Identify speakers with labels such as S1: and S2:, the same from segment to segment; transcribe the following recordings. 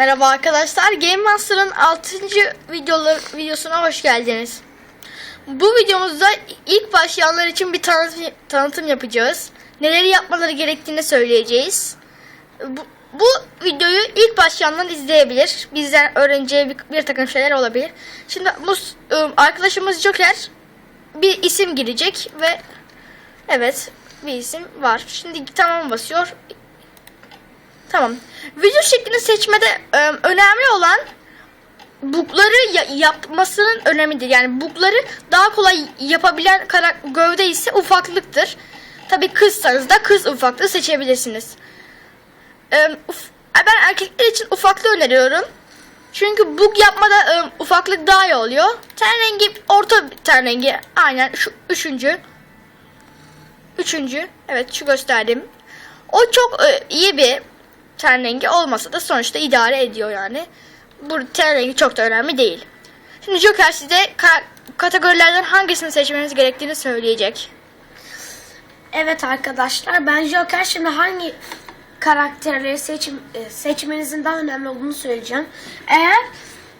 S1: Merhaba arkadaşlar. Game Master'ın 6. videoları, videosuna hoş geldiniz. Bu videomuzda ilk başlayanlar için bir tanıtım, tanıtım yapacağız. Neleri yapmaları gerektiğini söyleyeceğiz. Bu, bu videoyu ilk başlayanlar izleyebilir. Bizden öğreneceği bir, bir takım şeyler olabilir. Şimdi bu ıı, arkadaşımız Joker bir isim girecek ve evet bir isim var. Şimdi tamam basıyor. Tamam. Video şeklini seçmede e, önemli olan bukları ya- yapmasının önemidir. Yani bukları daha kolay yapabilen gövde ise ufaklıktır. Tabi kızsanız da kız ufaklığı seçebilirsiniz. E, ben erkekler için ufaklığı öneriyorum. Çünkü bug yapmada e, ufaklık daha iyi oluyor. Ten rengi orta ten rengi. Aynen şu üçüncü. Üçüncü. Evet şu gösterdim. O çok e, iyi bir ten rengi olmasa da sonuçta idare ediyor yani. Bu ten rengi çok da önemli değil. Şimdi Joker size ka- kategorilerden hangisini seçmeniz gerektiğini söyleyecek.
S2: Evet arkadaşlar ben Joker şimdi hangi karakterleri seçim, e, seçmenizin daha önemli olduğunu söyleyeceğim. Eğer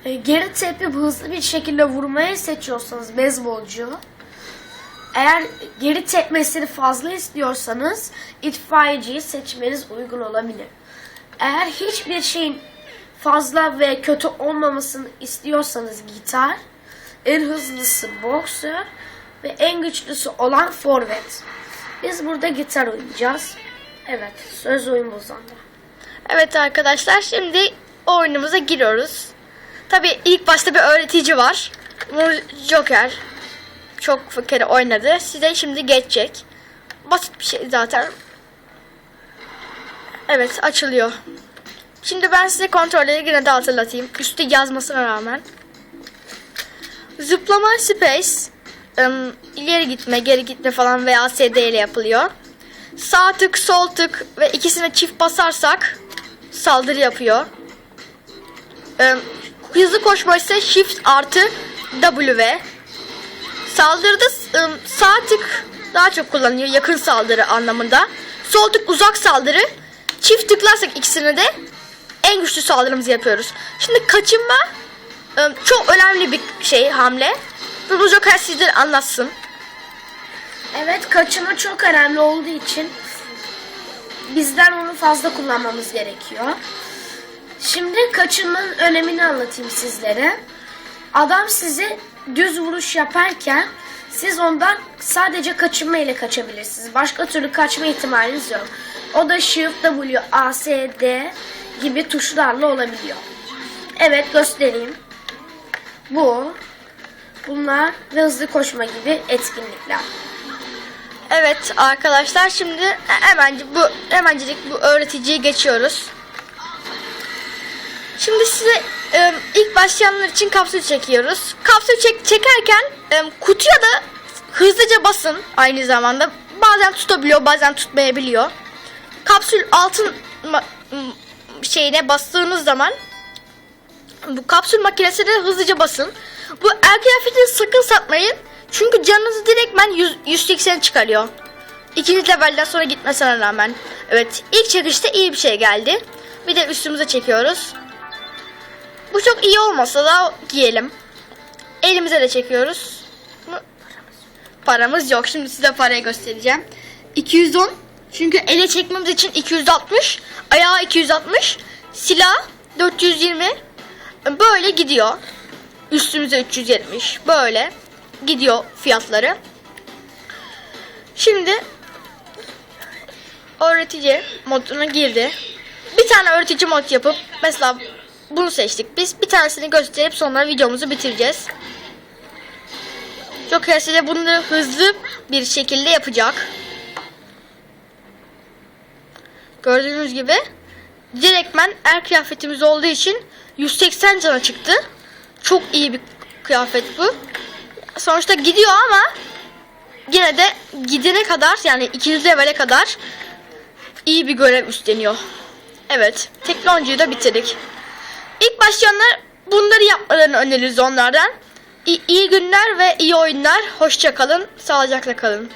S2: e, geri tepip hızlı bir şekilde vurmayı seçiyorsanız beyzbolcu. Eğer geri tepmesini fazla istiyorsanız itfaiyeciyi seçmeniz uygun olabilir. Eğer hiçbir şeyin fazla ve kötü olmamasını istiyorsanız gitar, en hızlısı boksör ve en güçlüsü olan forvet. Biz burada gitar oynayacağız. Evet, söz oyun bozandı.
S1: Evet arkadaşlar şimdi oyunumuza giriyoruz. Tabi ilk başta bir öğretici var. Bu Joker çok kere oynadı. Size şimdi geçecek. Basit bir şey zaten. Evet açılıyor. Şimdi ben size kontrolleri yine de hatırlatayım. Üstte yazmasına rağmen. Zıplama space, ım, ileri gitme, geri gitme falan veya SD ile yapılıyor. Sağ tık, sol tık ve ikisine çift basarsak saldırı yapıyor. Im, hızlı koşma ise shift artı W. Saldırıda ım, sağ tık daha çok kullanılıyor yakın saldırı anlamında. Sol tık uzak saldırı. Çift tıklarsak ikisini de en güçlü saldırımızı yapıyoruz. Şimdi kaçınma ım, çok önemli bir şey hamle. Ve bu Joker sizlere anlatsın.
S2: Evet, kaçınma çok önemli olduğu için bizden onu fazla kullanmamız gerekiyor. Şimdi kaçınmanın önemini anlatayım sizlere. Adam sizi düz vuruş yaparken siz ondan sadece kaçınma ile kaçabilirsiniz. Başka türlü kaçma ihtimaliniz yok. O da Shift W, A, S, D gibi tuşlarla olabiliyor. Evet göstereyim. Bu, bunlar ve hızlı koşma gibi etkinlikler.
S1: Evet arkadaşlar şimdi hemen bu hemencilik bu öğreticiyi geçiyoruz. Şimdi size e, ilk başlayanlar için kapsül çekiyoruz. Kapsül çek çekerken e, kutuya da hızlıca basın aynı zamanda. Bazen tutabiliyor, bazen tutmayabiliyor. Kapsül altın şeyine bastığınız zaman bu kapsül makinesine hızlıca basın. Bu el kıyafetini sakın satmayın. Çünkü canınızı direktmen 100, 180 çıkarıyor. İkinci levelden sonra gitmesine rağmen. Evet ilk çekişte iyi bir şey geldi. Bir de üstümüze çekiyoruz. Bu çok iyi olmasa da giyelim. Elimize de çekiyoruz. Paramız yok. Şimdi size parayı göstereceğim. 210. Çünkü ele çekmemiz için 260. Ayağı 260. Silah 420. Böyle gidiyor. Üstümüze 370. Böyle gidiyor fiyatları. Şimdi öğretici moduna girdi. Bir tane öğretici mod yapıp mesela bunu seçtik biz. Bir tanesini gösterip sonra videomuzu bitireceğiz. Joker size bunları hızlı bir şekilde yapacak. Gördüğünüz gibi direktmen er kıyafetimiz olduğu için 180 cana çıktı. Çok iyi bir kıyafet bu. Sonuçta gidiyor ama yine de gidene kadar yani ikinci levele kadar iyi bir görev üstleniyor. Evet. Teknolojiyi de bitirdik. İlk başlayanlar bunları yapmalarını öneririz onlardan. İyi, günler ve iyi oyunlar. Hoşça kalın. Sağlıcakla kalın.